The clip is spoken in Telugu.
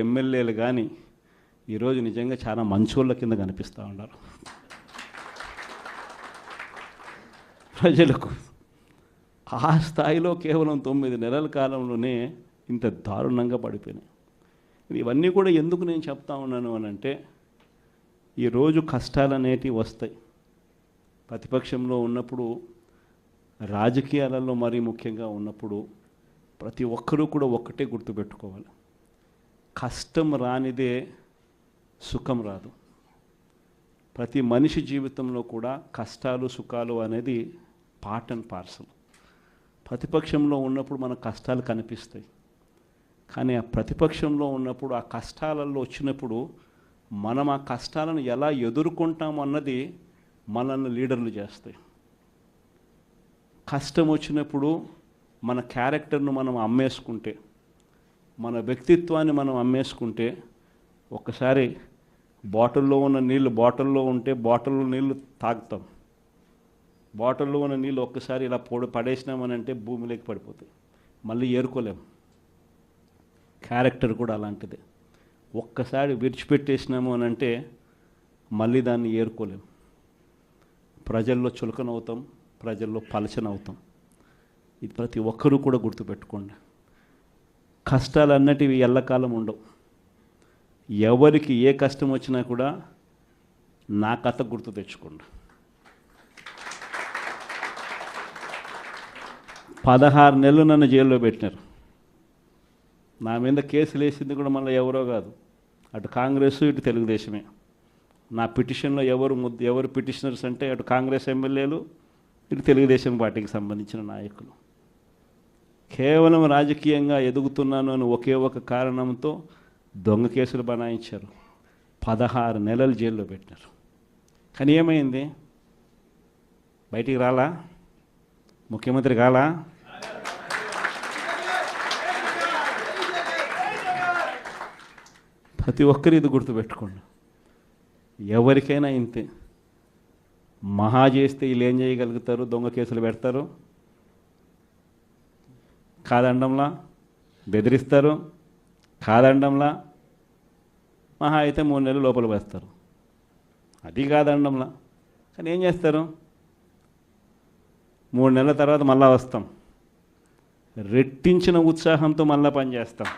ఎమ్మెల్యేలు కానీ ఈరోజు నిజంగా చాలా మంచోళ్ళ కింద కనిపిస్తూ ఉన్నారు. ప్రజలకు ఆ స్థాయిలో కేవలం తొమ్మిది నెలల కాలంలోనే ఇంత దారుణంగా పడిపోయినాయి. ఇవన్నీ కూడా ఎందుకు నేను చెప్తా ఉన్నాను అని అంటే ఈరోజు కష్టాలు అనేటివి వస్తాయి. ప్రతిపక్షంలో ఉన్నప్పుడు రాజకీయాలలో మరీ ముఖ్యంగా ఉన్నప్పుడు ప్రతి ఒక్కరూ కూడా ఒక్కటే గుర్తుపెట్టుకోవాలి. కష్టం రానిదే సుఖం రాదు. ప్రతి మనిషి జీవితంలో కూడా కష్టాలు సుఖాలు అనేది పార్ట్ అండ్ పార్సల్ ప్రతిపక్షంలో ఉన్నప్పుడు మన కష్టాలు కనిపిస్తాయి. కానీ ఆ ప్రతిపక్షంలో ఉన్నప్పుడు ఆ కష్టాలలో వచ్చినప్పుడు మనం ఆ కష్టాలను ఎలా ఎదుర్కొంటాం అన్నది మనల్ని లీడర్లు చేస్తాయి. కష్టం వచ్చినప్పుడు మన క్యారెక్టర్ను మనం అమ్మేసుకుంటే మన వ్యక్తిత్వాన్ని మనం అమ్మేసుకుంటే ఒక్కసారి బాటిల్లో ఉన్న నీళ్ళు బాటిల్లో ఉంటే బాటిల్లో నీళ్ళు తాగుతాం. బాటిల్లో ఉన్న నీళ్ళు ఒక్కసారి ఇలా పొడి పడేసినామని అంటే భూమిలోకి పడిపోతాయి. మళ్ళీ ఏరుకోలేం. క్యారెక్టర్ కూడా అలాంటిదే. ఒక్కసారి విడిచిపెట్టేసినాము అని అంటే మళ్ళీ దాన్ని ఏరుకోలేం. ప్రజల్లో చులకనవుతాం ప్రజల్లో పలచనవుతాం. ఇది ప్రతి ఒక్కరూ కూడా గుర్తుపెట్టుకోండి. కష్టాలు అన్నటివి ఎల్లకాలం ఉండవు. ఎవరికి ఏ కష్టం వచ్చినా కూడా నా కథ గుర్తు తెచ్చుకోండి. పదహారు నెలలు నన్ను జైల్లో పెట్టినారు. నా మీద కేసులు వేసింది కూడా మళ్ళీ ఎవరో కాదు. అటు కాంగ్రెస్ ఇటు తెలుగుదేశమే. నా పిటిషన్లో ఎవరు ముద్దు ఎవరు పిటిషనర్స్ అంటే అటు కాంగ్రెస్ ఎమ్మెల్యేలు ఇటు తెలుగుదేశం పార్టీకి సంబంధించిన నాయకులు. కేవలం రాజకీయంగా ఎదుగుతున్నాను అని ఒకే ఒక కారణంతో దొంగ కేసులు బనాయించారు. పదహారు నెలలు జైల్లో పెట్టినారు. కానీ ఏమైంది? బయటికి రాలా? ముఖ్యమంత్రి కాలా? ప్రతి ఒక్కరు ఇది గుర్తుపెట్టుకోండి. ఎవరికైనా ఇంతే. మహా చేస్తే వీళ్ళు ఏం చేయగలుగుతారు? దొంగ కేసులు పెడతారు. కాదండంలా బెదిరిస్తారు కాదండంలా మహా అయితే మూడు నెలలు లోపల వేస్తారు అది కాదండంలా. కానీ ఏం చేస్తారు? మూడు నెలల తర్వాత మళ్ళా వస్తాం. రెట్టించిన ఉత్సాహంతో మళ్ళా పనిచేస్తాం